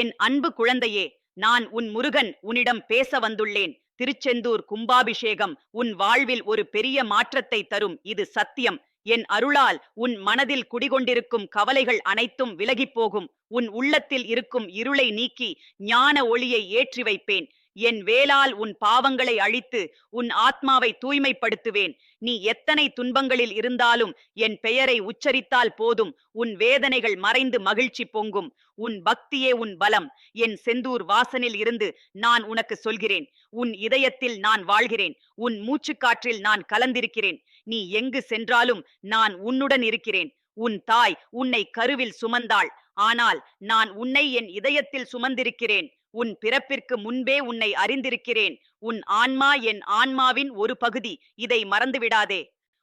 என் அன்பு குழந்தையே நான் உன் முருகன் உன்னிடம் பேச வந்துள்ளேன். திருச்செந்தூர் கும்பாபிஷேகம் உன் வாழ்வில் ஒரு பெரிய மாற்றத்தை தரும். இது சத்தியம். என் அருளால் உன் மனதில் குடிகொண்டிருக்கும் கவலைகள் அனைத்தும் விலகிப் போகும். உன் உள்ளத்தில் இருக்கும் இருளை நீக்கி ஞான ஒளியை ஏற்றி வைப்பேன். என் வேலால் உன் பாவங்களை அழித்து உன் ஆத்மாவை தூய்மைப்படுத்துவேன். நீ எத்தனை துன்பங்களில் இருந்தாலும் என் பெயரை உச்சரித்தால் போதும். உன் வேதனைகள் மறைந்து மகிழ்ச்சி பொங்கும். உன் பக்தியே உன் பலம். என் செந்தூர் வாசனில் இருந்து நான் உனக்கு சொல்கிறேன். உன் இதயத்தில் நான் வாழ்கிறேன். உன் மூச்சுக்காற்றில் நான் கலந்திருக்கிறேன். நீ எங்கு சென்றாலும் நான் உன்னுடன் இருக்கிறேன். உன் தாய் உன்னை கருவில் சுமந்தாள். ஆனால் நான் உன்னை என் இதயத்தில் சுமந்திருக்கிறேன். உன் பிறப்பிற்கு முன்பே உன்னை அறிந்திருக்கிறேன். உன் ஆன்மா என் ஆன்மாவின் ஒரு பகுதி. இதை மறந்துவிடாதே.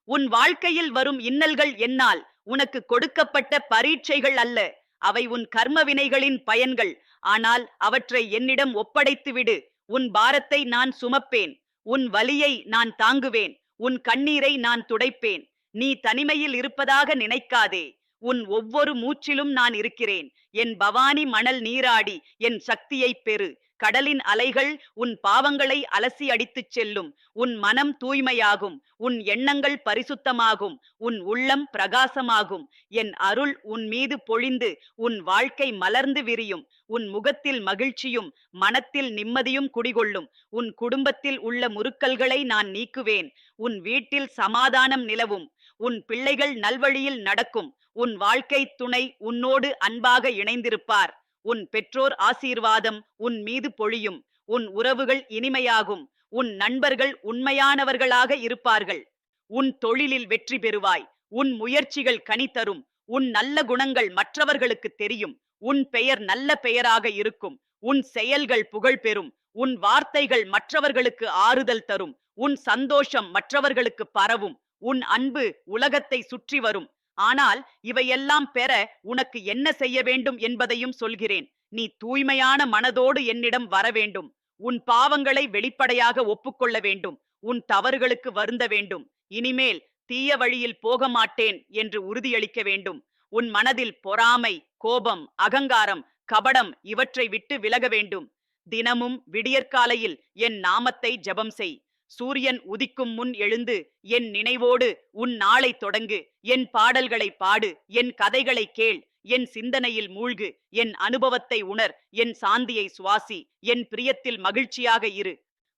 உன் வாழ்க்கையில் வரும் இன்னல்கள் என்னால் உனக்கு கொடுக்கப்பட்ட பரீட்சைகள் அல்ல. அவை உன் கர்ம வினைகளின் பயன்கள். ஆனால் அவற்றை என்னிடம் ஒப்படைத்து விடு உன் பாரத்தை நான் சுமப்பேன். உன் வலியை நான் தாங்குவேன். உன் கண்ணீரை நான் துடைப்பேன். நீ தனிமையில் இருப்பதாக நினைக்காதே. உன் ஒவ்வொரு மூச்சிலும் நான் இருக்கிறேன். என் பவானி மணல் நீராடி என் சக்தியைப் பெறு. கடலின் அலைகள் உன் பாவங்களை அலசி அடித்துச் செல்லும். உன் மனம் தூய்மையாகும். உன் எண்ணங்கள் பரிசுத்தமாகும். உன் உள்ளம் பிரகாசமாகும். என் அருள் உன் மீது பொழிந்து உன் வாழ்க்கை மலர்ந்து விரியும். உன் முகத்தில் மகிழ்ச்சியும் மனத்தில் நிம்மதியும் குடிகொள்ளும். உன் குடும்பத்தில் உள்ள முறுக்கல்களை நான் நீக்குவேன். உன் வீட்டில் சமாதானம் நிலவும். உன் பிள்ளைகள் நல்வழியில் நடக்கும். உன் வாழ்க்கை துணை உன்னோடு அன்பாக இணைந்திருப்பார். உன் பெற்றோர் ஆசீர்வாதம் உன் மீது பொழியும். உன் உறவுகள் இனிமையாகும். உன் நண்பர்கள் உண்மையானவர்களாக இருப்பார்கள். உன் தொழிலில் வெற்றி பெறுவாய். உன் முயற்சிகள் கனி தரும். உன் நல்ல குணங்கள் மற்றவர்களுக்கு தெரியும். உன் பெயர் நல்ல பெயராக இருக்கும். உன் செயல்கள் புகழ் பெறும். உன் வார்த்தைகள் மற்றவர்களுக்கு ஆறுதல் தரும். உன் சந்தோஷம் மற்றவர்களுக்கு பரவும். உன் அன்பு உலகத்தை சுற்றி வரும். ஆனால் இவையெல்லாம் பெற உனக்கு என்ன செய்ய வேண்டும் என்பதையும் சொல்கிறேன். நீ தூய்மையான மனதோடு என்னிடம் வர வேண்டும். உன் பாவங்களை வெளிப்படையாக ஒப்புக்கொள்ள வேண்டும். உன் தவறுகளுக்கு வருந்த வேண்டும். இனிமேல் தீய வழியில் போக மாட்டேன் என்று உறுதியளிக்க வேண்டும். உன் மனதில் பொறாமை கோபம் அகங்காரம் கபடம் இவற்றை விட்டு விலக வேண்டும். தினமும் விடியற்காலையில் என் நாமத்தை ஜெபம் செய். சூரியன் உதிக்கும் முன் எழுந்து என் நினைவோடு உன் நாளை தொடங்கு. என் பாடல்களை பாடு. என் கதைகளை கேள். என் சிந்தனையில் மூழ்கு. என் அனுபவத்தை உணர். என் சாந்தியை சுவாசி. என் பிரியத்தில் மகிழ்ச்சியாக இரு.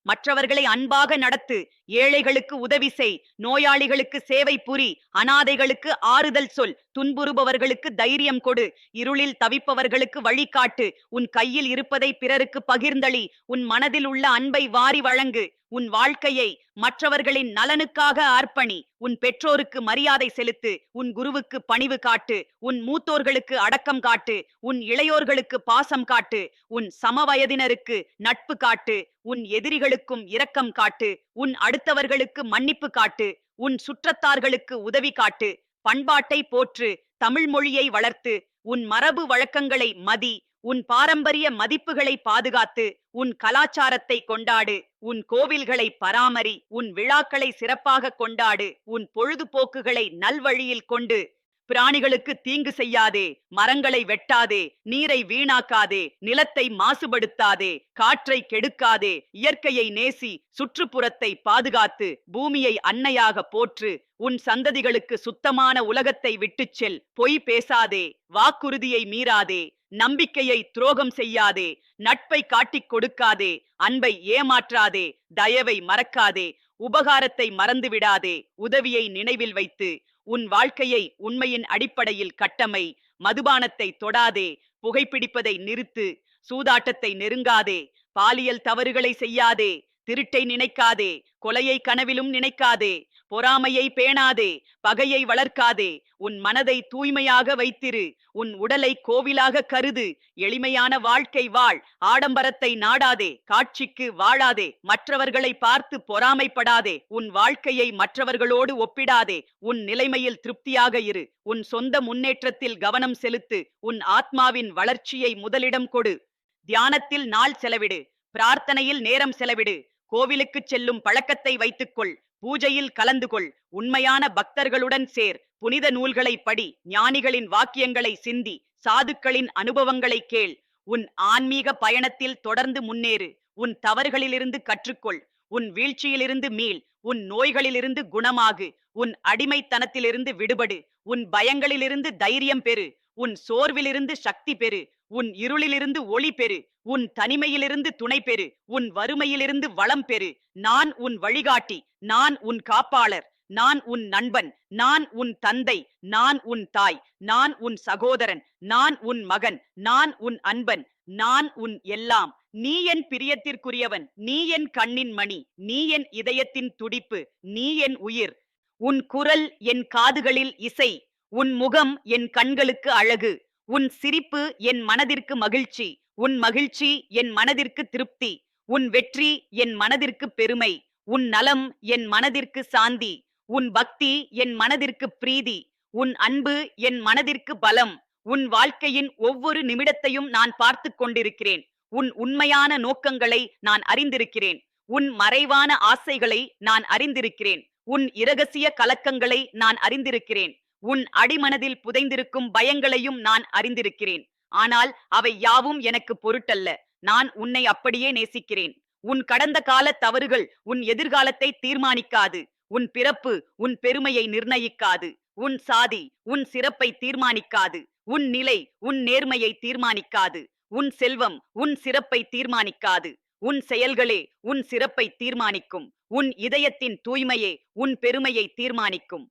மற்றவர்களை அன்பாக நடத்து. ஏழைகளுக்கு உதவி செய். நோயாளிகளுக்கு சேவை புரி. அனாதைகளுக்கு ஆறுதல் சொல். துன்புறுபவர்களுக்கு தைரியம் கொடு. இருளில் தவிப்பவர்களுக்கு வழிகாட்டு. உன் கையில் இருப்பதை பிறருக்கு பகிர்ந்தளி. உன் மனதில் உள்ள அன்பை வாரி வழங்கு. உன் வாழ்க்கையை மற்றவர்களின் நலனுக்காக அர்ப்பணி. உன் பெற்றோருக்கு மரியாதை செலுத்து. உன் குருவுக்கு பணிவு காட்டு. உன் மூத்தோர்களுக்கு அடக்கம் காட்டு. உன் இளையோர்களுக்கு பாசம் காட்டு. உன் சமவயதினருக்கு நட்பு காட்டு. உன் எதிரிகளுக்கும் இரக்கம் காட்டு. உன் அடுத்தவர்களுக்கு மன்னிப்பு காட்டு. உன் சுற்றத்தார்களுக்கு உதவி காட்டு. பண்பாட்டை போற்று. தமிழ் மொழியை வளர்த்து. உன் மரபு வழக்கங்களை மதி. உன் பாரம்பரிய மதிப்புகளை பாதுகாத்து உன் கலாச்சாரத்தை கொண்டாடு உன் கோவில்களை பராமரி உன் விழாக்களை சிறப்பாக கொண்டாடு உன் பொழுதுபோக்குகளை நல்வழியில் கொண்டு பிராணிகளுக்கு தீங்கு செய்யாதே மரங்களை வெட்டாதே நீரை வீணாக்காதே நிலத்தை மாசுபடுத்தாதே காற்றை கெடுக்காதே இயற்கையை நேசி சுற்றுப்புறத்தை பாதுகாத்து பூமியை அன்னையாக போற்று உன் சந்ததிகளுக்கு சுத்தமான உலகத்தை விட்டுச் செல் பொய் பேசாதே வாக்குறுதியை மீறாதே. நம்பிக்கையை துரோகம் செய்யாதே நட்பை காட்டிக் கொடுக்காதே அன்பை ஏமாற்றாதே தயவை மறக்காதே உபகாரத்தை மறந்துவிடாதே உதவியை நினைவில் வைத்து உன் வாழ்க்கையை உண்மையின் அடிப்படையில் கட்டமை மதுபானத்தை தொடாதே புகைப்பிடிப்பதை நிறுத்து சூதாட்டத்தை நெருங்காதே பாலியல் தவறுகளை செய்யாதே திருட்டை நினைக்காதே கொலையை கனவிலும் நினைக்காதே பொறாமையை பேணாதே பகையை வளர்க்காதே. உன் மனதை தூய்மையாக வைத்திரு. உன் உடலை கோவிலாக கருது. எளிமையான வாழ்க்கை வாழ். ஆடம்பரத்தை நாடாதே. காட்சிக்கு வாழாதே. மற்றவர்களை பார்த்து பொறாமைப்படாதே. உன் வாழ்க்கையை மற்றவர்களோடு ஒப்பிடாதே. உன் நிலைமையில் திருப்தியாக இரு. உன் சொந்த முன்னேற்றத்தில் கவனம் செலுத்து. உன் ஆத்மாவின் வளர்ச்சியை முதலிடம் கொடு. தியானத்தில் நாள் செலவிடு. பிரார்த்தனையில் நேரம் செலவிடு. கோவிலுக்கு செல்லும் பழக்கத்தை வைத்துக்கொள். பூஜையில் கலந்து கொள். உண்மையான பக்தர்களுடன் சேர். புனித நூல்களை படி. ஞானிகளின் வாக்கியங்களை சிந்தி. சாதுக்களின் அனுபவங்களை கேள். உன் ஆன்மீக பயணத்தில் தொடர்ந்து முன்னேறு. உன் தவறுகளிலிருந்து கற்றுக்கொள். உன் வீழ்ச்சியிலிருந்து மீள். உன் நோய்களிலிருந்து குணமாகு. உன் அடிமைத்தனத்திலிருந்து விடுபடு. உன் பயங்களிலிருந்து தைரியம் பெறு. உன் சோர்விலிருந்து சக்தி பெறு. உன் இருளிலிருந்து ஒளி பெறு உன் தனிமையிலிருந்து துணை பெறு உன் வறுமையிலிருந்து வளம் பெறு. நான் உன் வழிகாட்டி நான் உன் காப்பாளர் நான் உன் நண்பன் நான் உன் தந்தை நான் உன் தாய் நான் உன் சகோதரன் நான் உன் மகன் நான் உன் அன்பன் நான் உன் எல்லாம். நீ என் பிரியத்திற்குரியவன் நீ என் கண்ணின் மணி நீ என் இதயத்தின் துடிப்பு நீ என் உயிர். உன் குரல் என் காதுகளில் இசை உன் முகம் என் கண்களுக்கு அழகு உன் சிரிப்பு என் மனதிற்கு மகிழ்ச்சி. உன் மகிழ்ச்சி என் மனதிற்கு திருப்தி. உன் வெற்றி என் மனதிற்கு பெருமை. உன் நலம் என் மனதிற்கு சாந்தி. உன் பக்தி என் மனதிற்கு பிரீதி. உன் அன்பு என் மனதிற்கு பலம். உன் வாழ்க்கையின் ஒவ்வொரு நிமிடத்தையும் நான் பார்த்து கொண்டிருக்கிறேன். உன் உண்மையான நோக்கங்களை நான் அறிந்திருக்கிறேன். உன் மறைவான ஆசைகளை நான் அறிந்திருக்கிறேன். உன் இரகசிய கலக்கங்களை நான் அறிந்திருக்கிறேன். உன் அடிமனதில் புதைந்திருக்கும் பயங்களையும் நான் அறிந்திருக்கிறேன். ஆனால் அவை யாவும் எனக்கு பொருட்டல்ல. நான் உன்னை அப்படியே நேசிக்கிறேன். உன் கடந்த கால தவறுகள் உன் எதிர்காலத்தை தீர்மானிக்காது. உன் பிறப்பு உன் பெருமையை நிர்ணயிக்காது. உன் சாதி உன் சிறப்பை தீர்மானிக்காது. உன் நிலை உன் நேர்மையை தீர்மானிக்காது. உன் செல்வம் உன் சிறப்பை தீர்மானிக்காது. உன் செயல்களே உன் சிறப்பை தீர்மானிக்கும். உன் இதயத்தின் தூய்மையே உன் பெருமையை தீர்மானிக்கும்.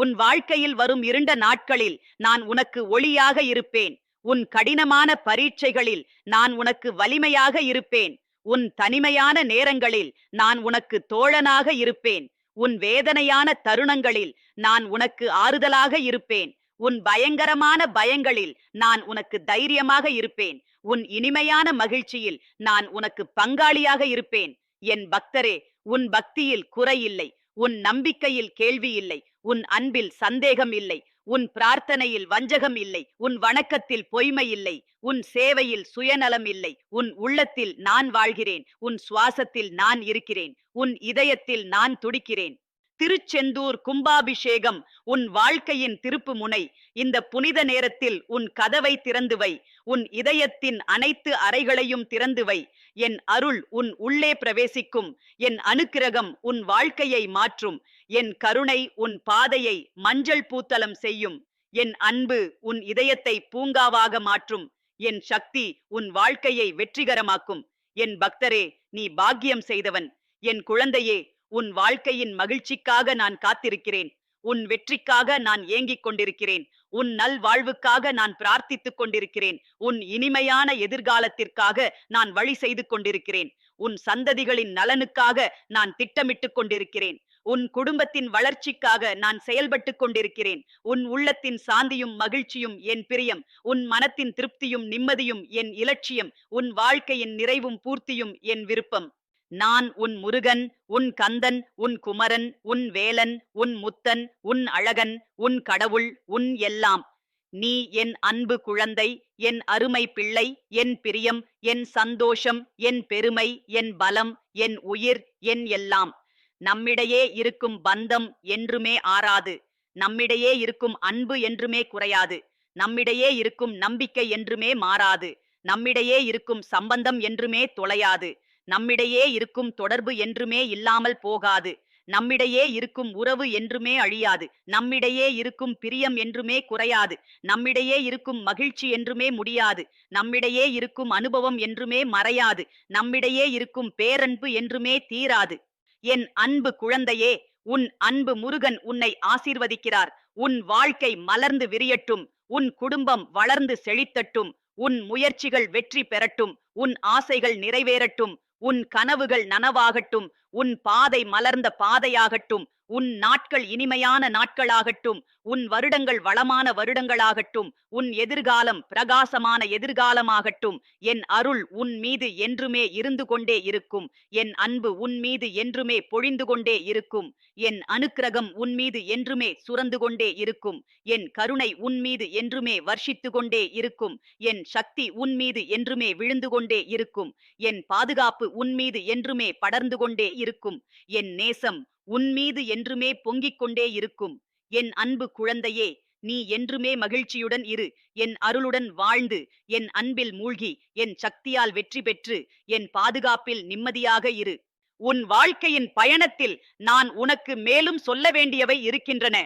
உன் வாழ்க்கையில் வரும் இருண்ட நாட்களில் நான் உனக்கு ஒளியாக இருப்பேன். உன் கடினமான பரீட்சைகளில் நான் உனக்கு வலிமையாக இருப்பேன். உன் தனிமையான நேரங்களில் நான் உனக்கு தோழனாக இருப்பேன். உன் வேதனையான தருணங்களில் நான் உனக்கு ஆறுதலாக இருப்பேன். உன் பயங்கரமான பயங்களில் நான் உனக்கு தைரியமாக இருப்பேன். உன் இனிமையான மகிழ்ச்சியில் நான் உனக்கு பங்காளியாக இருப்பேன். என் பக்தரே உன் பக்தியில் குறையில்லை உன் நம்பிக்கையில் கேள்வி இல்லை உன் அன்பில் சந்தேகம் இல்லை உன் பிரார்த்தனையில் வஞ்சகம் இல்லை உன் வணக்கத்தில் பொய்மை இல்லை உன் சேவையில் சுயநலம் இல்லை உன் உள்ளத்தில் நான் வாழ்கிறேன் உன் சுவாசத்தில் நான் இருக்கிறேன் உன் இதயத்தில் நான் துடிக்கிறேன். திருச்செந்தூர் கும்பாபிஷேகம் உன் வாழ்க்கையின் திருப்பு முனை இந்த புனித நேரத்தில் உன் கதவை திறந்து வை உன் இதயத்தின் அனைத்து அறைகளையும் திறந்து வை என் அருள் உன் உள்ளே பிரவேசிக்கும். என் அனுக்கிரகம் உன் வாழ்க்கையை மாற்றும். என் கருணை உன் பாதையை மஞ்சள் பூத்தலம் செய்யும். என் அன்பு உன் இதயத்தை பூங்காவாக மாற்றும். என் சக்தி உன் வாழ்க்கையை வெற்றிகரமாக்கும். என் பக்தரே நீ பாக்கியம் செய்தவன். என் குழந்தையே உன் வாழ்க்கையின் மகிழ்ச்சிக்காக நான் காத்திருக்கிறேன். உன் வெற்றிக்காக நான் ஏங்கிக் கொண்டிருக்கிறேன். உன் நல் வாழ்வுக்காக நான் பிரார்த்தித்துக் கொண்டிருக்கிறேன். உன் இனிமையான எதிர்காலத்திற்காக நான் வழி செய்து கொண்டிருக்கிறேன். உன் சந்ததிகளின் நலனுக்காக நான் திட்டமிட்டுக் கொண்டிருக்கிறேன். உன் குடும்பத்தின் வளர்ச்சிக்காக நான் செயல்பட்டுக் கொண்டிருக்கிறேன். உன் உள்ளத்தின் சாந்தியும் மகிழ்ச்சியும் என் பிரியம். உன் மனத்தின் திருப்தியும் நிம்மதியும் என் இலட்சியம். உன் வாழ்க்கையின் நிறைவும் பூர்த்தியும் என் விருப்பம். நான் உன் முருகன் உன் கந்தன் உன் குமரன் உன் வேலன் உன் முத்தன் உன் அழகன் உன் கடவுள் உன் எல்லாம். நீ என் அன்பு குழந்தை என் அருமை பிள்ளை என் பிரியம் என் சந்தோஷம் என் பெருமை என் பலம் என் உயிர் என் எல்லாம். நம்மிடையே இருக்கும் பந்தம் என்றுமே ஆறாது. நம்மிடையே இருக்கும் அன்பு என்றுமே குறையாது. நம்மிடையே இருக்கும் நம்பிக்கை என்றுமே மாறாது. நம்மிடையே இருக்கும் சம்பந்தம் என்றுமே தொலையாது. நம்மிடையே இருக்கும் தொடர்பு என்றுமே இல்லாமல் போகாது. நம்மிடையே இருக்கும் உறவு என்றுமே அழியாது. நம்மிடையே இருக்கும் பிரியம் என்றுமே குறையாது. நம்மிடையே இருக்கும் மகிழ்ச்சி என்றுமே முடியாது. நம்மிடையே இருக்கும் அனுபவம் என்றுமே மறையாது. நம்மிடையே இருக்கும் பேரன்பு என்றுமே தீராது. என் அன்பு குழந்தையே உன் அன்பு முருகன் உன்னை ஆசீர்வதிக்கிறார். உன் வாழ்க்கை மலர்ந்து விரியட்டும். உன் குடும்பம் வளர்ந்து செழித்தட்டும். உன் முயற்சிகள் வெற்றி பெறட்டும். உன் ஆசைகள் நிறைவேறட்டும். உன் கனவுகள் நனவாகட்டும் உன் பாதை மலர்ந்த பாதையாகட்டும். உன் நாட்கள் இனிமையான நாட்களாகட்டும் உன் வருடங்கள் வளமான வருடங்களாகட்டும் உன் எதிர்காலம் பிரகாசமான எதிர்காலமாகட்டும் என் அருள் உன் மீது என்றுமே இருந்து கொண்டே இருக்கும் என் அன்பு உன் மீது என்றுமே பொழிந்து கொண்டே இருக்கும் என் அனுக்கிரகம் உன் மீது என்றுமே சுரந்து கொண்டே இருக்கும் என் கருணை உன் மீது என்றுமே வர்ஷித்து கொண்டே இருக்கும் என் சக்தி உன் மீது என்றுமே விழுந்து கொண்டே இருக்கும் என் பாதுகாப்பு உன் மீது என்றுமே படர்ந்து கொண்டே இருக்கும் என் நேசம் உன் மீது என்றுமே பொங்கிக் கொண்டே இருக்கும். என் அன்பு குழந்தையே நீ என்றுமே மகிழ்ச்சியுடன் இரு. என் அருளுடன் வாழ்ந்து. என் அன்பில் மூழ்கி. என் சக்தியால் வெற்றி பெற்று. என் பாதுகாப்பில் நிம்மதியாக இரு. உன் வாழ்க்கையின் பயணத்தில் நான் உனக்கு மேலும் சொல்ல வேண்டியவை இருக்கின்றன.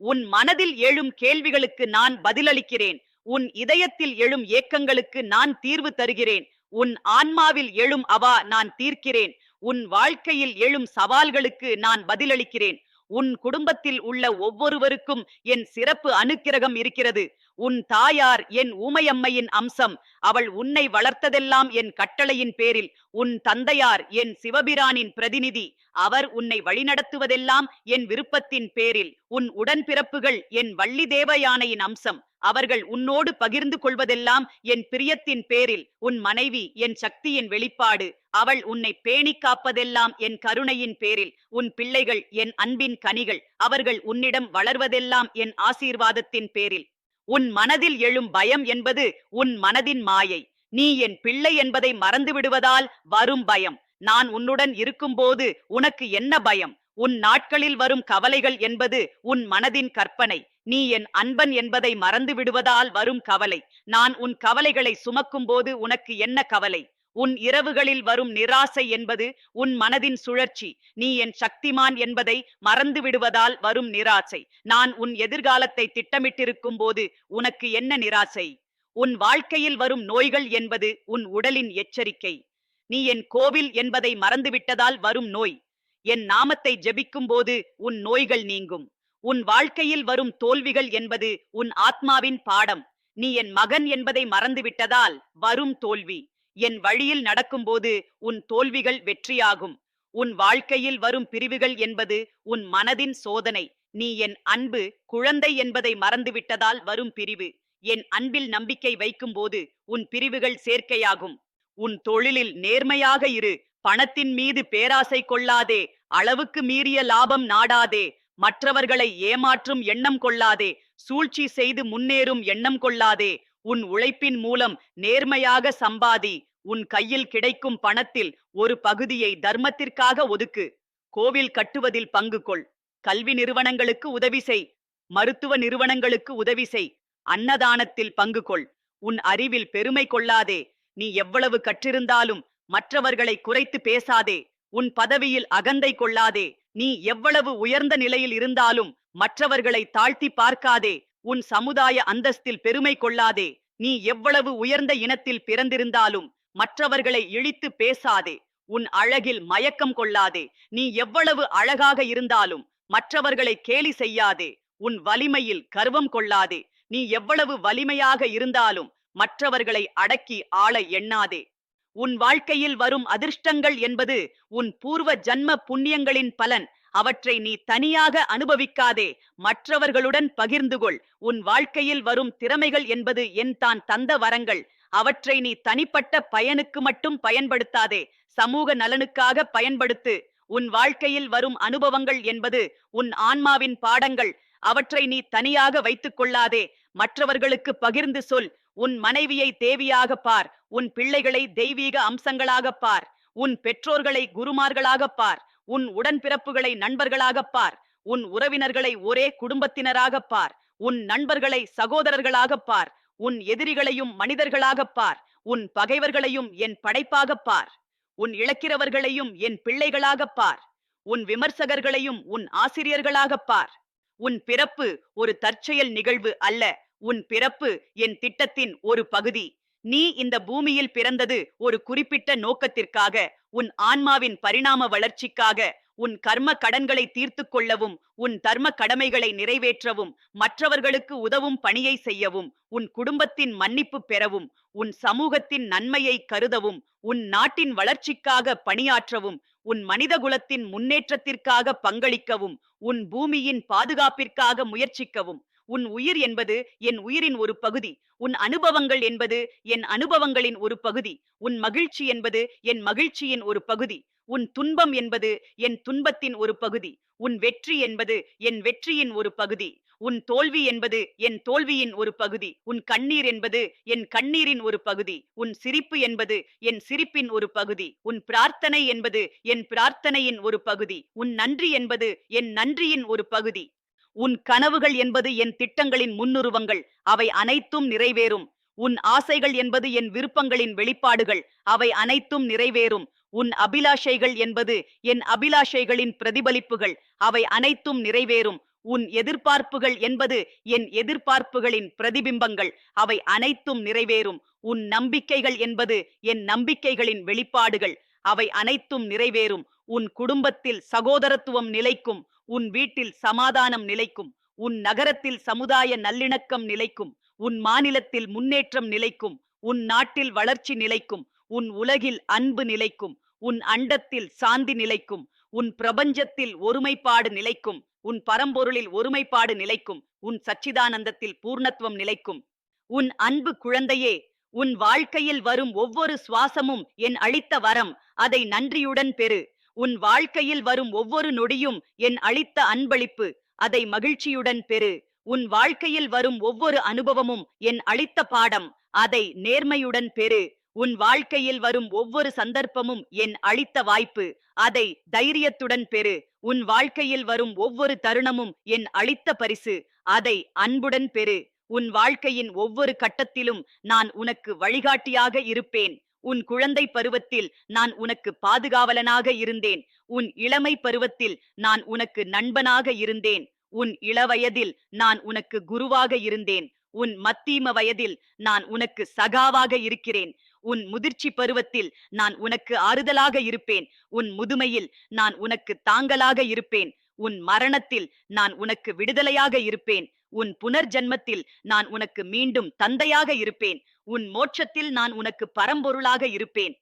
உன் மனதில் எழும் கேள்விகளுக்கு நான் பதிலளிக்கிறேன். உன் இதயத்தில் எழும் ஏக்கங்களுக்கு நான் தீர்வு தருகிறேன். உன் ஆன்மாவில் எழும் அவா நான் தீர்க்கிறேன். உன் வாழ்க்கையில் எழும் சவால்களுக்கு நான் பதிலளிக்கிறேன். உன் குடும்பத்தில் உள்ள ஒவ்வொருவருக்கும் என் சிறப்பு அனுக்கிரகம் இருக்கிறது. உன் தாயார் என் ஊமையம்மையின் அம்சம். அவள் உன்னை வளர்த்ததெல்லாம் என் கட்டளையின் பேரில். உன் தந்தையார் என் சிவபிரானின் பிரதிநிதி. அவர் உன்னை வழிநடத்துவதெல்லாம் என் விருப்பத்தின் பேரில். உன் உடன்பிறப்புகள் என் வள்ளி தேவயானையின் அம்சம். அவர்கள் உன்னோடு பகிர்ந்து கொள்வதெல்லாம் என் பிரியத்தின் பேரில் உன் மனைவி என் சக்தியின் வெளிப்பாடு. அவள் உன்னை பேணி காப்பதெல்லாம் என் கருணையின் பேரில் உன் பிள்ளைகள் என் அன்பின் கனிகள். அவர்கள் உன்னிடம் வளர்வதெல்லாம் என் ஆசீர்வாதத்தின் பேரில். உன் மனதில் எழும் பயம் என்பது உன் மனதின் மாயை. நீ என் பிள்ளை என்பதை மறந்து விடுவதால் வரும் பயம். நான் உன்னுடன் இருக்கும்போது உனக்கு என்ன பயம்? உன் நாட்களில் வரும் கவலைகள் என்பது உன் மனதின் கற்பனை. நீ என் அன்பன் என்பதை மறந்து விடுவதால் வரும் கவலை. நான் உன் கவலைகளை சுமக்கும் போது உனக்கு என்ன கவலை? உன் இரவுகளில் வரும் நிராசை என்பது உன் மனதின் சுழற்சி. நீ என் சக்திமான் என்பதை மறந்து விடுவதால் வரும் நிராசை. நான் உன் எதிர்காலத்தை திட்டமிட்டிருக்கும் போது உனக்கு என்ன நிராசை? உன் வாழ்க்கையில் வரும் நோய்கள் என்பது உன் உடலின் எச்சரிக்கை. நீ என் கோவில் என்பதை மறந்துவிட்டதால் வரும் நோய். என் நாமத்தை ஜெபிக்கும் போது உன் நோய்கள் நீங்கும். உன் வாழ்க்கையில் வரும் தோல்விகள் என்பது உன் ஆத்மாவின் பாடம். நீ என் மகன் என்பதை மறந்துவிட்டதால் வரும் தோல்வி. என் வழியில் நடக்கும்போது உன் தோல்விகள் வெற்றியாகும். உன் வாழ்க்கையில் வரும் பிரிவுகள் என்பது உன் மனதின் சோதனை. நீ என் அன்பு குழந்தை என்பதை மறந்துவிட்டதால் வரும் பிரிவு. என் அன்பில் நம்பிக்கை வைக்கும்போது உன் பிரிவுகள் சேர்க்கையாகும். உன் தொழிலில் நேர்மையாக இரு. பணத்தின் மீது பேராசை கொள்ளாதே. அளவுக்கு மீறிய லாபம் நாடாதே. மற்றவர்களை ஏமாற்றும் எண்ணம் கொள்ளாதே. சூழ்ச்சி செய்து முன்னேறும் எண்ணம் கொள்ளாதே. உன் உழைப்பின் மூலம் நேர்மையாக சம்பாதி. உன் கையில் கிடைக்கும் பணத்தில் ஒரு பகுதியை தர்மத்திற்காக ஒதுக்கு. கோவில் கட்டுவதில் பங்கு கொள். கல்வி நிறுவனங்களுக்கு உதவி செய். மருத்துவ நிறுவனங்களுக்கு உதவி செய். அன்னதானத்தில் பங்கு கொள். உன் அறிவில் பெருமை கொள்ளாதே. நீ எவ்வளவு கற்றிருந்தாலும் மற்றவர்களை குறைத்து பேசாதே. உன் பதவியில் அகந்தை கொள்ளாதே. நீ எவ்வளவு உயர்ந்த நிலையில் இருந்தாலும் மற்றவர்களை தாழ்த்தி பார்க்காதே. உன் சமுதாய அந்தஸ்தில் பெருமை கொள்ளாதே. நீ எவ்வளவு உயர்ந்த இனத்தில் பிறந்திருந்தாலும் மற்றவர்களை இழித்து பேசாதே. உன் அழகில் மயக்கம் கொள்ளாதே. நீ எவ்வளவு அழகாக இருந்தாலும் மற்றவர்களை கேலி செய்யாதே. உன் வலிமையில் கர்வம் கொள்ளாதே. நீ எவ்வளவு வலிமையாக இருந்தாலும் மற்றவர்களை அடக்கி ஆள எண்ணாதே. உன் வாழ்க்கையில் வரும் அதிர்ஷ்டங்கள் என்பது உன் பூர்வ ஜன்ம புண்ணியங்களின் பலன். அவற்றை நீ தனியாக அனுபவிக்காதே. மற்றவர்களுடன் பகிர்ந்து கொள். உன் வாழ்க்கையில் வரும் திறமைகள் என்பது என் தான் தந்த வரங்கள். அவற்றை நீ தனிப்பட்ட பயனுக்கு மட்டும் பயன்படுத்தாதே. சமூக நலனுக்காக பயன்படுத்து. உன் வாழ்க்கையில் வரும் அனுபவங்கள் என்பது உன் ஆன்மாவின் பாடங்கள். அவற்றை நீ தனியாக வைத்துக் கொள்ளாதே. மற்றவர்களுக்கு பகிர்ந்து சொல். உன் மனைவியை தேவியாக பார். உன் பிள்ளைகளை தெய்வீக அம்சங்களாகப் பார். உன் பெற்றோர்களை குருமார்களாகப் பார். உன் உடன்பிறப்புகளை நண்பர்களாகப் பார். உன் உறவினர்களை ஒரே குடும்பத்தினராகப் பார். உன் நண்பர்களை சகோதரர்களாகப் பார். உன் எதிரிகளையும் மனிதர்களாகப் பார். உன் பகைவர்களையும் என் படைப்பாகப் பார். உன் இழக்கிறவர்களையும் என் பிள்ளைகளாகப் பார். உன் விமர்சகர்களையும் உன் ஆசிரியர்களாகப் பார். உன் பிறப்பு ஒரு தற்செயல் நிகழ்வு அல்ல. உன் பிறப்பு என் திட்டத்தின் ஒரு பகுதி. நீ இந்த பூமியில் பிறந்தது ஒரு குறிப்பிட்ட நோக்கத்திற்காக உன் ஆன்மாவின் பரிணாம வளர்ச்சிக்காக உன் கர்ம கடன்களை தீர்த்து கொள்ளவும் உன் தர்ம கடமைகளை நிறைவேற்றவும் மற்றவர்களுக்கு உதவும் பணியை செய்யவும் உன் குடும்பத்தின் மன்னிப்பு பெறவும் உன் சமூகத்தின் நன்மையை கருதவும் உன் நாட்டின் வளர்ச்சிக்காக பணியாற்றவும் உன் மனிதகுலத்தின் முன்னேற்றத்திற்காக பங்களிக்கவும் உன் பூமியின் பாதுகாப்பிற்காக முயற்சிக்கவும். உன் உயிர் என்பது என் உயிரின் ஒரு பகுதி உன் அனுபவங்கள் என்பது என் அனுபவங்களின் ஒரு பகுதி உன் மகிழ்ச்சி என்பது என் மகிழ்ச்சியின் ஒரு பகுதி உன் துன்பம் என்பது என் துன்பத்தின் ஒரு பகுதி உன் வெற்றி என்பது என் வெற்றியின் ஒரு பகுதி உன் தோல்வி என்பது என் தோல்வியின் ஒரு பகுதி உன் கண்ணீர் என்பது என் கண்ணீரின் ஒரு பகுதி உன் சிரிப்பு என்பது என் சிரிப்பின் ஒரு பகுதி உன் பிரார்த்தனை என்பது என் பிரார்த்தனையின் ஒரு பகுதி உன் நன்றி என்பது என் நன்றியின் ஒரு பகுதி உன் கனவுகள் என்பது என் திட்டங்களின் முன்னுருவங்கள். அவை அனைத்தும் நிறைவேறும். உன் ஆசைகள் என்பது என் விருப்பங்களின் வெளிப்பாடுகள். அவை அனைத்தும் நிறைவேறும். உன் அபிலாஷைகள் என்பது என் அபிலாஷைகளின் பிரதிபலிப்புகள். அவை அனைத்தும் நிறைவேறும். உன் எதிர்பார்ப்புகள் என்பது என் எதிர்பார்ப்புகளின் பிரதிபிம்பங்கள். அவை அனைத்தும் நிறைவேறும். உன் நம்பிக்கைகள் என்பது என் நம்பிக்கைகளின் வெளிப்பாடுகள். அவை அனைத்தும் நிறைவேறும். உன் குடும்பத்தில் சகோதரத்துவம் நிலைக்கும் உன் வீட்டில் சமாதானம் நிலைக்கும் உன் நகரத்தில் சமுதாய நல்லிணக்கம் நிலைக்கும் உன் மாநிலத்தில் முன்னேற்றம் நிலைக்கும் உன் நாட்டில் வளர்ச்சி நிலைக்கும் உன் உலகில் அன்பு நிலைக்கும் உன் அண்டத்தில் சாந்தி நிலைக்கும் உன் பிரபஞ்சத்தில் ஒருமைப்பாடு நிலைக்கும் உன் பரம்பொருளில் ஒருமைப்பாடு நிலைக்கும் உன் சச்சிதானந்தத்தில் பூர்ணத்துவம் நிலைக்கும். உன் அன்பு குழந்தையே உன் வாழ்க்கையில் வரும் ஒவ்வொரு சுவாசமும் என் அளித்த வரம் அதை நன்றியுடன் பெறு. உன் வாழ்க்கையில் வரும் ஒவ்வொரு நொடியும் என் அளித்த அன்பளிப்பு. அதை மகிழ்ச்சியுடன் பெறு. உன் வாழ்க்கையில் வரும் ஒவ்வொரு அனுபவமும் என் அளித்த பாடம். அதை நேர்மையுடன் பெறு. உன் வாழ்க்கையில் வரும் ஒவ்வொரு சந்தர்ப்பமும் என் அளித்த வாய்ப்பு. அதை தைரியத்துடன் பெறு. உன் வாழ்க்கையில் வரும் ஒவ்வொரு தருணமும் என் அளித்த பரிசு. அதை அன்புடன் பெறு. உன் வாழ்க்கையின் ஒவ்வொரு கட்டத்திலும் நான் உனக்கு வழிகாட்டியாக இருப்பேன். உன் குழந்தை பருவத்தில் நான் உனக்கு பாதுகாவலனாக இருந்தேன். உன் இளமை பருவத்தில் நான் உனக்கு நண்பனாக இருந்தேன். உன் இளவயதில் நான் உனக்கு குருவாக இருந்தேன். உன் மத்தீம வயதில் நான் உனக்கு சகாவாக இருக்கிறேன். உன் முதிர்ச்சி பருவத்தில் நான் உனக்கு ஆறுதலாக இருப்பேன். உன் முதுமையில் நான் உனக்கு தாங்கலாக இருப்பேன். உன் மரணத்தில் நான் உனக்கு விடுதலையாக இருப்பேன். உன் புனர்ஜன்மத்தில் நான் உனக்கு மீண்டும் தந்தையாக இருப்பேன். உன் மோட்சத்தில் நான் உனக்கு பரம்பொருளாக இருப்பேன்.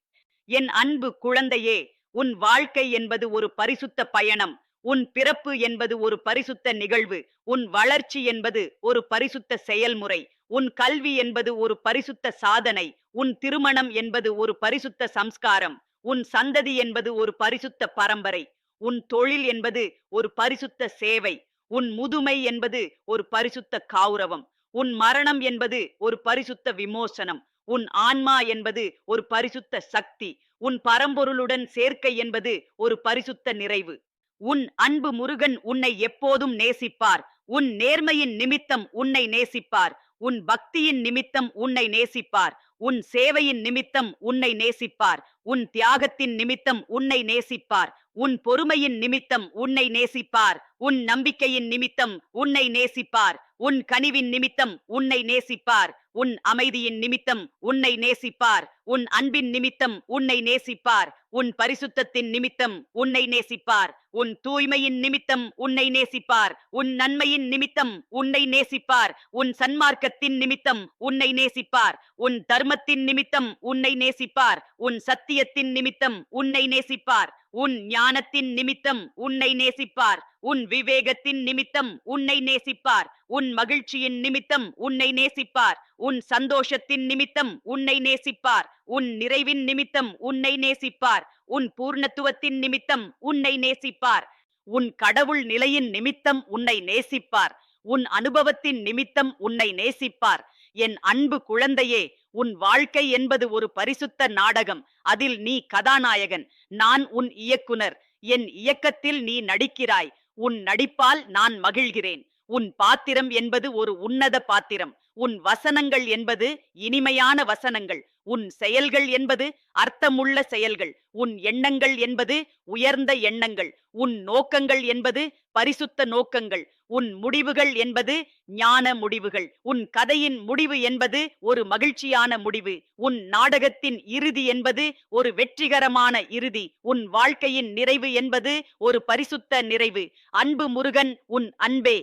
என் அன்பு குழந்தையே உன் வாழ்க்கை என்பது ஒரு பரிசுத்த பயணம். உன் பிறப்பு என்பது ஒரு பரிசுத்த நிகழ்வு. உன் வளர்ச்சி என்பது ஒரு பரிசுத்த செயல்முறை. உன் கல்வி என்பது ஒரு பரிசுத்த சாதனை. உன் திருமணம் என்பது ஒரு பரிசுத்த சம்ஸ்காரம். உன் சந்ததி என்பது ஒரு பரிசுத்த பரம்பரை. உன் தொழில் என்பது ஒரு பரிசுத்த சேவை. உன் முதுமை என்பது ஒரு பரிசுத்த கௌரவம். உன் மரணம் என்பது ஒரு பரிசுத்த விமோசனம். உன் ஆன்மா என்பது ஒரு பரிசுத்த சக்தி. உன் பரம்பொருளுடன் சேர்க்கை என்பது ஒரு பரிசுத்த நிறைவு. உன் அன்பு முருகன் உன்னை எப்போதும் நேசிப்பார். உன் நேர்மையின் நிமித்தம் உன்னை நேசிப்பார். உன் பக்தியின் நிமித்தம் உன்னை நேசிப்பார். உன் சேவையின் நிமித்தம் உன்னை நேசிப்பார். உன் தியாகத்தின் நிமித்தம் உன்னை நேசிப்பார். உன் பொறுமையின் நிமித்தம் உன்னை நேசிப்பார். உன் நம்பிக்கையின் நிமித்தம் உன்னை நேசிப்பார் உன் கனிவின் நிமித்தம் உன்னை நேசிப்பார் உன் அமைதியின் நிமித்தம் உன்னை நேசிப்பார் உன் அன்பின் நிமித்தம் உன்னை நேசிப்பார் உன் பரிசுத்தத்தின் நிமித்தம் உன்னை நேசிப்பார் உன் தூய்மையின் நிமித்தம் உன்னை நேசிப்பார் உன் நன்மையின் நிமித்தம் உன்னை நேசிப்பார் உன் சன்மார்க்கத்தின் நிமித்தம் உன்னை நேசிப்பார் உன் தர்மத்தின் நிமித்தம் உன்னை நேசிப்பார் உன் சத்தியத்தின் நிமித்தம் உன்னை நேசிப்பார் உன் ஞானத்தின் நிமித்தம் உன்னை நேசிப்பார். உன் விவேகத்தின் நிமித்தம் உன்னை நேசிப்பார். உன் மகிழ்ச்சியின் நிமித்தம் உன்னை நேசிப்பார். உன் சந்தோஷத்தின் நிமித்தம் உன்னை நேசிப்பார். உன் நிறைவின் நிமித்தம் உன்னை நேசிப்பார். உன் பூர்ணத்துவத்தின் நிமித்தம் உன்னை நேசிப்பார். உன் கடவுள் நிலையின் நிமித்தம் உன்னை நேசிப்பார். உன் அனுபவத்தின் நிமித்தம் உன்னை நேசிப்பார். என் அன்பு குழந்தையே உன் வாழ்க்கை என்பது ஒரு பரிசுத்த நாடகம். அதில் நீ கதாநாயகன். நான் உன் இயக்குனர். என் இயக்கத்தில் நீ நடிக்கிறாய். உன் நடிப்பால் நான் மகிழ்கிறேன். உன் பாத்திரம் என்பது ஒரு உன்னத பாத்திரம். உன் வசனங்கள் என்பது இனிமையான வசனங்கள். உன் செயல்கள் என்பது அர்த்தமுள்ள செயல்கள். உன் எண்ணங்கள் என்பது உயர்ந்த எண்ணங்கள். உன் நோக்கங்கள் என்பது பரிசுத்த நோக்கங்கள். உன் முடிவுகள் என்பது ஞான முடிவுகள். உன் கதையின் முடிவு என்பது ஒரு மகிழ்ச்சியான முடிவு. உன் நாடகத்தின் இறுதி என்பது ஒரு வெற்றிகரமான இறுதி. உன் வாழ்க்கையின் நிறைவு என்பது ஒரு பரிசுத்த நிறைவு. அன்பு முருகன் உன் அன்பே.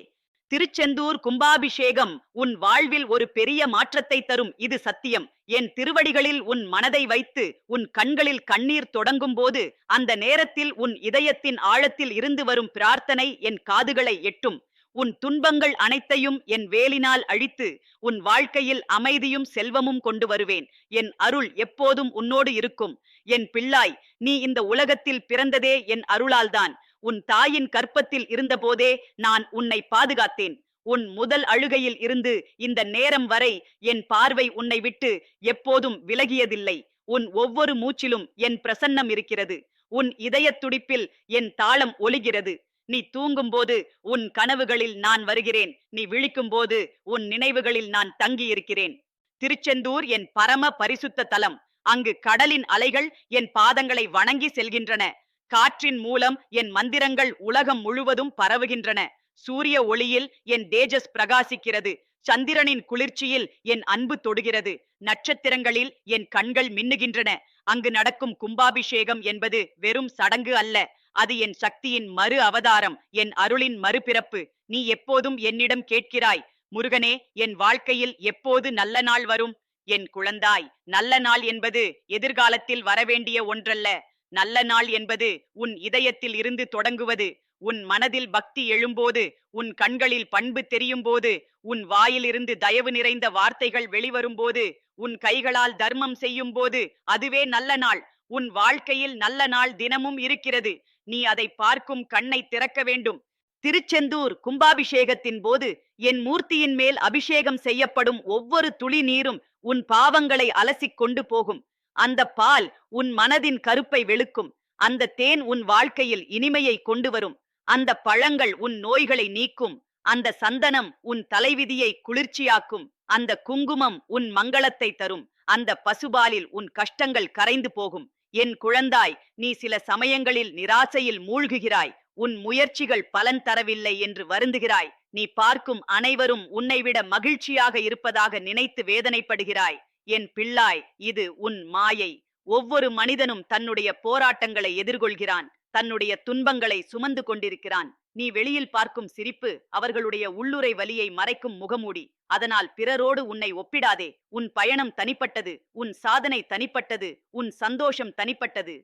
திருச்செந்தூர் கும்பாபிஷேகம் உன் வாழ்வில் ஒரு பெரிய மாற்றத்தை தரும். இது சத்தியம். என் திருவடிகளில் உன் மனதை வைத்து உன் கண்களில் கண்ணீர் தொடங்கும் போது அந்த நேரத்தில் உன் இதயத்தின் ஆழத்தில் இருந்து வரும் பிரார்த்தனை என் காதுகளை எட்டும். உன் துன்பங்கள் அனைத்தையும் என் வேலினால் அழித்து உன் வாழ்க்கையில் அமைதியும் செல்வமும் கொண்டு வருவேன். என் அருள் எப்போதும் உன்னோடு இருக்கும். என் பிள்ளாய் நீ இந்த உலகத்தில் பிறந்ததே என் அருளால்தான் உன் தாயின் கற்பத்தில் இருந்தபோதே நான் உன்னை பாதுகாத்தேன். உன் முதல் அழுகையில் இருந்து இந்த நேரம் வரை என் பார்வை உன்னை விட்டு எப்போதும் விலகியதில்லை. உன் ஒவ்வொரு மூச்சிலும் என் பிரசன்னம் இருக்கிறது. உன் இதயத் துடிப்பில் என் தாளம் ஒலிகிறது. நீ தூங்கும்போது உன் கனவுகளில் நான் வருகிறேன். நீ விழிக்கும்போது உன் நினைவுகளில் நான் தங்கியிருக்கிறேன். திருச்செந்தூர் என் பரம பரிசுத்த தலம். அங்கு கடலின் அலைகள் என் பாதங்களை வணங்கி செல்கின்றன. காற்றின் மூலம் என் மந்திரங்கள் உலகம் முழுவதும் பரவுகின்றன. சூரிய ஒளியில் என் தேஜஸ் பிரகாசிக்கிறது. சந்திரனின் குளிர்ச்சியில் என் அன்பு தொடுகிறது. நட்சத்திரங்களில் என் கண்கள் மின்னுகின்றன. அங்கு நடக்கும் கும்பாபிஷேகம் என்பது வெறும் சடங்கு அல்ல. அது என் சக்தியின் மறு அவதாரம் என் அருளின் மறுபிறப்பு. நீ எப்போதும் என்னிடம் கேட்கிறாய் முருகனே என் வாழ்க்கையில் எப்போது நல்ல நாள் வரும்? என் குழந்தாய் நல்ல நாள் என்பது எதிர்காலத்தில் வரவேண்டிய ஒன்றல்ல. நல்ல நாள் என்பது உன் இதயத்தில் இருந்து தொடங்குவது. உன் மனதில் பக்தி எழும்போது உன் கண்களில் பண்பு தெரியும் போது உன் வாயிலிருந்து தயவு நிறைந்த வார்த்தைகள் வெளிவரும்போது உன் கைகளால் தர்மம் செய்யும் போது அதுவே நல்ல நாள். உன் வாழ்க்கையில் நல்ல நாள் தினமும் இருக்கிறது. நீ அதை பார்க்கும் கண்ணை திறக்க வேண்டும். திருச்செந்தூர் கும்பாபிஷேகத்தின் போது என் மூர்த்தியின் மேல் அபிஷேகம் செய்யப்படும் ஒவ்வொரு துளி நீரும் உன் பாவங்களை அலசிக் கொண்டு போகும். அந்த பால் உன் மனதின் கருப்பை வெளுக்கும். அந்த தேன் உன் வாழ்க்கையில் இனிமையை கொண்டு வரும். அந்த பழங்கள் உன் நோய்களை நீக்கும் அந்த சந்தனம் உன் தலைவிதியை குளிர்ச்சியாக்கும் அந்த குங்குமம் உன் மங்களத்தை தரும் அந்த பசுபாலில் உன் கஷ்டங்கள் கரைந்து போகும். என் குழந்தாய் நீ சில சமயங்களில் நிராசையில் மூழ்குகிறாய் உன் முயற்சிகள் பலன் தரவில்லை என்று வருந்துகிறாய் நீ பார்க்கும் அனைவரும் உன்னை விட மகிழ்ச்சியாக இருப்பதாக நினைத்து வேதனைப்படுகிறாய். என் பிள்ளாய் இது உன் மாயை. ஒவ்வொரு மனிதனும் தன்னுடைய போராட்டங்களை எதிர்கொள்கிறான். தன்னுடைய துன்பங்களை சுமந்து கொண்டிருக்கிறான். நீ வெளியில் பார்க்கும் சிரிப்பு அவர்களுடைய உள்ளுரை வலியை மறைக்கும் முகமூடி. அதனால் பிறரோடு உன்னை ஒப்பிடாதே. உன் பயணம் தனிப்பட்டது உன் சாதனை தனிப்பட்டது உன் சந்தோஷம் தனிப்பட்டது.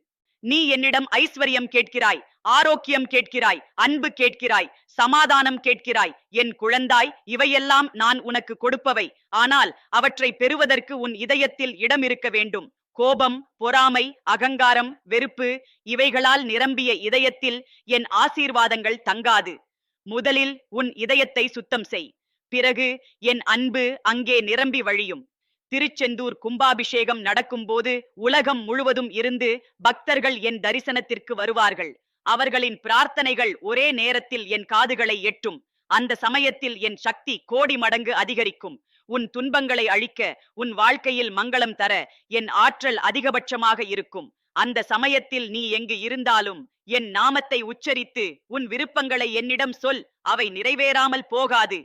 நீ என்னிடம் ஐஸ்வர்யம் கேட்கிறாய் ஆரோக்கியம் கேட்கிறாய் அன்பு கேட்கிறாய் சமாதானம் கேட்கிறாய். என் குழந்தாய் இவையெல்லாம் நான் உனக்கு கொடுப்பவை. ஆனால் அவற்றை பெறுவதற்கு உன் இதயத்தில் இடம் இருக்க வேண்டும். கோபம் பொறாமை அகங்காரம் வெறுப்பு இவைகளால் நிரம்பிய இதயத்தில் என் ஆசீர்வாதங்கள் தங்காது. முதலில் உன் இதயத்தை சுத்தம் செய். பிறகு என் அன்பு அங்கே நிரம்பி வழியும். திருச்செந்தூர் கும்பாபிஷேகம் நடக்கும்போது உலகம் முழுவதும் இருந்து பக்தர்கள் என் தரிசனத்திற்கு வருவார்கள். அவர்களின் பிரார்த்தனைகள் ஒரே நேரத்தில் என் காதுகளை எட்டும். அந்த சமயத்தில் என் சக்தி கோடி மடங்கு அதிகரிக்கும். உன் துன்பங்களை அழிக்க உன் வாழ்க்கையில் மங்களம் தர என் ஆற்றல் அதிகபட்சமாக இருக்கும். அந்த சமயத்தில் நீ எங்கு இருந்தாலும் என் நாமத்தை உச்சரித்து உன் விருப்பங்களை என்னிடம் சொல் அவை நிறைவேறாமல் போகாது.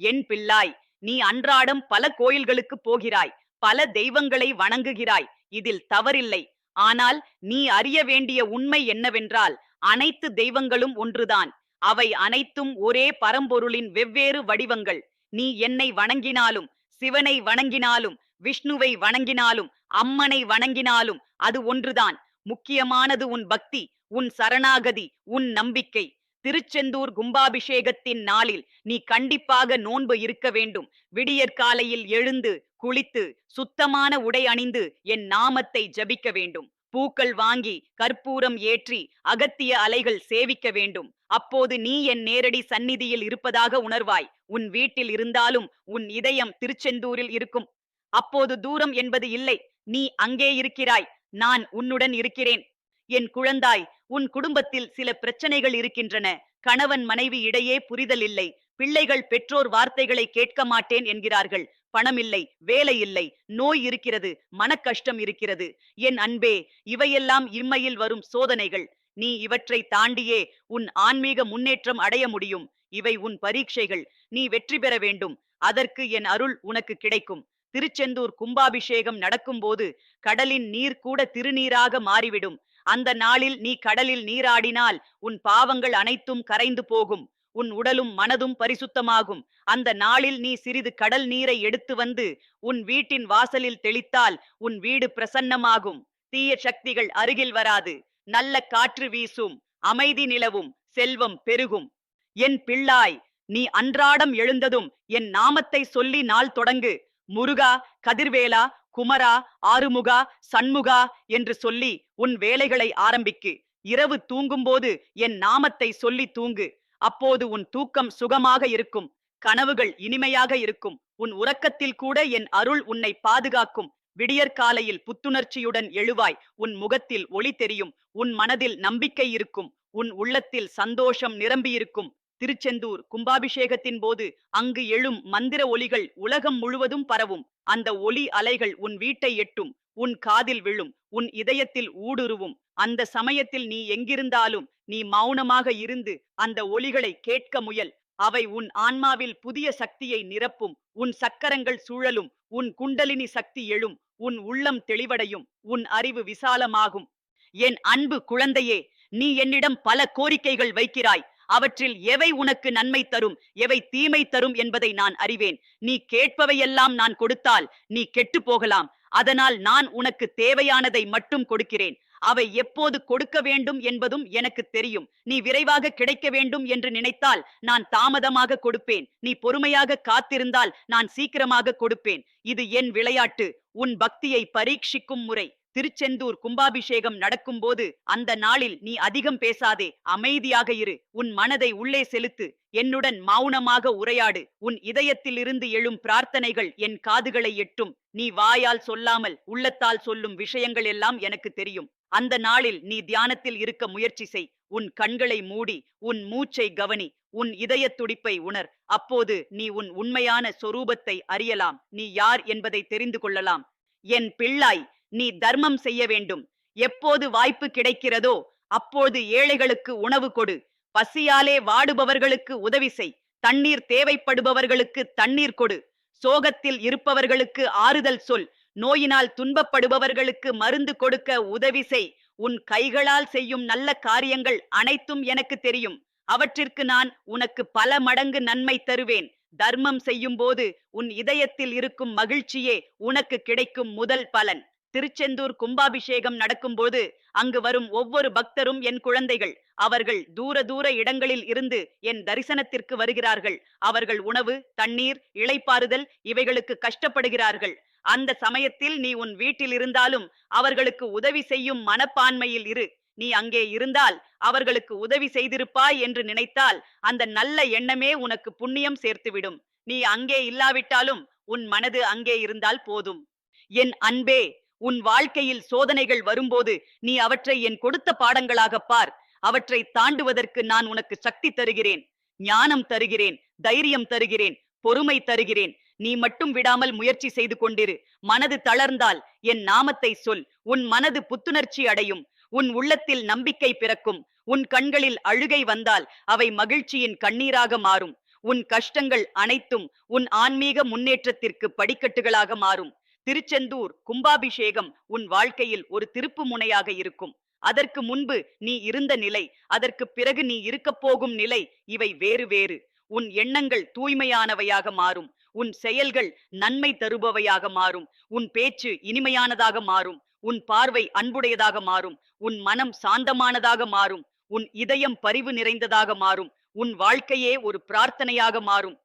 என் பிள்ளாய் நீ அன்றாடம் பல கோயில்களுக்கு போகிறாய் பல தெய்வங்களை வணங்குகிறாய் இதில் தவறில்லை. ஆனால் நீ அறிய வேண்டிய உண்மை என்னவென்றால் அனைத்து தெய்வங்களும் ஒன்றுதான். அவை அனைத்தும் ஒரே பரம்பொருளின் வெவ்வேறு வடிவங்கள். நீ என்னை வணங்கினாலும் சிவனை வணங்கினாலும் விஷ்ணுவை வணங்கினாலும் அம்மனை வணங்கினாலும் அது ஒன்றுதான். முக்கியமானது உன் பக்தி உன் சரணாகதி உன் நம்பிக்கை. திருச்செந்தூர் கும்பாபிஷேகத்தின் நாளில் நீ கண்டிப்பாக நோன்பு இருக்க வேண்டும். விடியற்காலையில் எழுந்து குளித்து சுத்தமான உடை அணிந்து என் நாமத்தை ஜபிக்க வேண்டும். பூக்கள் வாங்கி கற்பூரம் ஏற்றி அகத்திய அலைகள் சேவிக்க வேண்டும். அப்போது நீ என் நேரடி சந்நிதியில் இருப்பதாக உணர்வாய். உன் வீட்டில் இருந்தாலும் உன் இதயம் திருச்செந்தூரில் இருக்கும். அப்போது தூரம் என்பது இல்லை. நீ அங்கே இருக்கிறாய். நான் உன்னுடன் இருக்கிறேன். என் குழந்தாய் உன் குடும்பத்தில் சில பிரச்சனைகள் இருக்கின்றன. கணவன் மனைவி இடையே புரிதல் இல்லை. பிள்ளைகள் பெற்றோர் வார்த்தைகளை கேட்க மாட்டேன் என்கிறார்கள். பணம் இல்லை வேலை இல்லை நோய் இருக்கிறது மனக்கஷ்டம் இருக்கிறது. என் அன்பே இவையெல்லாம் இம்மையில் வரும் சோதனைகள். நீ இவற்றை தாண்டியே உன் ஆன்மீக முன்னேற்றம் அடைய முடியும். இவை உன் பரீட்சைகள். நீ வெற்றி பெற வேண்டும். அதற்கு என் அருள் உனக்கு கிடைக்கும். திருச்செந்தூர் கும்பாபிஷேகம் நடக்கும்போது கடலின் நீர் கூட திருநீராக மாறிவிடும். அந்த நாளில் நீ கடலில் நீராடினால் உன் பாவங்கள் அனைத்தும் கரைந்து போகும். உன் உடலும் மனதும் பரிசுத்தமாகும். அந்த நாளில் நீ சிறிது கடல் நீரை எடுத்து வந்து உன் வீட்டின் வாசலில் தெளித்தால் உன் வீடு பிரசன்னமாகும். தீய சக்திகள் அருகில் வராது. நல்ல காற்று வீசும். அமைதி நிலவும். செல்வம் பெருகும். என் பிள்ளாய் நீ அன்றாடம் எழுந்ததும் என் நாமத்தை சொல்லி நாள் தொடங்கு. முருகா கதிர்வேலா குமரா ஆறுமுகா சண்முகா என்று சொல்லி உன் வேலைகளை ஆரம்பிக்கு. இரவு தூங்கும்போது என் நாமத்தை சொல்லி தூங்கு. அப்போது உன் தூக்கம் சுகமாக இருக்கும். கனவுகள் இனிமையாக இருக்கும். உன் உறக்கத்தில் கூட என் அருள் உன்னை பாதுகாக்கும். விடியற்காலையில் புத்துணர்ச்சியுடன் எழுவாய். உன் முகத்தில் ஒளி தெரியும். உன் மனதில் நம்பிக்கை இருக்கும். உன் உள்ளத்தில் சந்தோஷம் நிரம்பியிருக்கும். திருச்செந்தூர் கும்பாபிஷேகத்தின் போது அங்கு எழும் மந்திர ஒலிகள் உலகம் முழுவதும் பரவும். அந்த ஒலி அலைகள் உன் வீட்டை எட்டும். உன் காதில் விழும். உன் இதயத்தில் ஊடுருவும். அந்த சமயத்தில் நீ எங்கிருந்தாலும் நீ மௌனமாக இருந்து அந்த ஒலிகளை கேட்க முயல். அவை உன் ஆன்மாவில் புதிய சக்தியை நிரப்பும். உன் சக்கரங்கள் சுழலும். உன் குண்டலினி சக்தி எழும். உன் உள்ளம் தெளிவடையும். உன் அறிவு விசாலமாகும். என் அன்பு குழந்தையே நீ என்னிடம் பல கோரிக்கைகள் வைக்கிறாய். அவற்றில் எவை உனக்கு நன்மை தரும்? எவை தீமை தரும் என்பதை நான் அறிவேன். நீ கேட்பவையெல்லாம் நான் கொடுத்தால் நீ கெட்டு போகலாம். அதனால் நான் உனக்கு தேவையானதை மட்டும் கொடுக்கிறேன். அவை எப்போது கொடுக்க வேண்டும் என்பதும் எனக்கு தெரியும். நீ விரைவாக கிடைக்க வேண்டும் என்று நினைத்தால் நான் தாமதமாக கொடுப்பேன். நீ பொறுமையாக காத்திருந்தால் நான் சீக்கிரமாக கொடுப்பேன். இது என் விளையாட்டு. உன் பக்தியை பரீட்சிக்கும் முறை. திருச்செந்தூர் கும்பாபிஷேகம் நடக்கும்போது அந்த நாளில் நீ அதிகம் பேசாதே அமைதியாக இரு. உன் மனதை உள்ளே செலுத்து. என்னுடன் மௌனமாக உரையாடு. உன் இதயத்தில் இருந்து எழும் பிரார்த்தனைகள் என் காதுகளை எட்டும். நீ வாயால் சொல்லாமல் உள்ளத்தால் சொல்லும் விஷயங்கள் எல்லாம் எனக்கு தெரியும். அந்த நாளில் நீ தியானத்தில் இருக்க முயற்சி செய். உன் கண்களை மூடி உன் மூச்சை கவனி. உன் இதய துடிப்பை உணர். அப்போது நீ உன் உண்மையான சொரூபத்தை அறியலாம். நீ யார் என்பதை தெரிந்து கொள்ளலாம். என் பிள்ளாய் நீ தர்மம் செய்ய வேண்டும். எப்போது வாய்ப்பு கிடைக்கிறதோ அப்போது ஏழைகளுக்கு உணவு கொடு. பசியாலே வாடுபவர்களுக்கு உதவி செய். தண்ணீர் தேவைப்படுபவர்களுக்கு தண்ணீர் கொடு. சோகத்தில் இருப்பவர்களுக்கு ஆறுதல் சொல். நோயினால் துன்பப்படுபவர்களுக்கு மருந்து கொடுக்க உதவி செய். உன் கைகளால் செய்யும் நல்ல காரியங்கள் அனைத்தும் எனக்கு தெரியும். அவற்றிற்கு நான் உனக்கு பல மடங்கு நன்மை தருவேன். தர்மம் செய்யும் போது உன் இதயத்தில் இருக்கும் மகிழ்ச்சியே உனக்கு கிடைக்கும் முதல் பலன். திருச்செந்தூர் கும்பாபிஷேகம் நடக்கும்போது அங்கு வரும் ஒவ்வொரு பக்தரும் என் குழந்தைகள். அவர்கள் தூர தூர இடங்களில் இருந்து என் தரிசனத்திற்கு வருகிறார்கள். அவர்கள் உணவு தண்ணீர் இளைப்பாறுதல் இவைகளுக்கு கஷ்டப்படுகிறார்கள். அந்த சமயத்தில் நீ உன் வீட்டில் இருந்தாலும் அவர்களுக்கு உதவி செய்யும் மனப்பான்மையில் இரு. நீ அங்கே இருந்தால் அவர்களுக்கு உதவி செய்திருப்பாய் என்று நினைத்தால் அந்த நல்ல எண்ணமே உனக்கு புண்ணியம் சேர்த்துவிடும். நீ அங்கே இல்லாவிட்டாலும் உன் மனது அங்கே இருந்தால் போதும். என் அன்பே உன் வாழ்க்கையில் சோதனைகள் வரும்போது நீ அவற்றை என் கொடுத்த பாடங்களாக பார். அவற்றை தாண்டுவதற்கு நான் உனக்கு சக்தி தருகிறேன். ஞானம் தருகிறேன். தைரியம் தருகிறேன். பொறுமை தருகிறேன். நீ மட்டும் விடாமல் முயற்சி செய்து கொண்டிரு. மனது தளர்ந்தால் என் நாமத்தை சொல். உன் மனது புத்துணர்ச்சி அடையும். உன் உள்ளத்தில் நம்பிக்கை பிறக்கும். உன் கண்களில் அழுகை வந்தால் அவை மகிழ்ச்சியின் கண்ணீராக மாறும். உன் கஷ்டங்கள் அனைத்தும் உன் ஆன்மீக முன்னேற்றத்திற்கு படிக்கட்டுகளாக மாறும். திருச்செந்தூர் கும்பாபிஷேகம் உன் வாழ்க்கையில் ஒரு திருப்பு முனையாக இருக்கும். அதற்கு முன்பு நீ இருந்த நிலை அதற்கு பிறகு நீ இருக்கப் போகும் நிலை இவை வேறு வேறு. உன் எண்ணங்கள் தூய்மையானவையாக மாறும். உன் செயல்கள் நன்மை தருபவையாக மாறும். உன் பேச்சு இனிமையானதாக மாறும். உன் பார்வை அன்புடையதாக மாறும். உன் மனம் சாந்தமானதாக மாறும். உன் இதயம் பரிவு நிறைந்ததாக மாறும். உன் வாழ்க்கையே ஒரு பிரார்த்தனையாக மாறும்.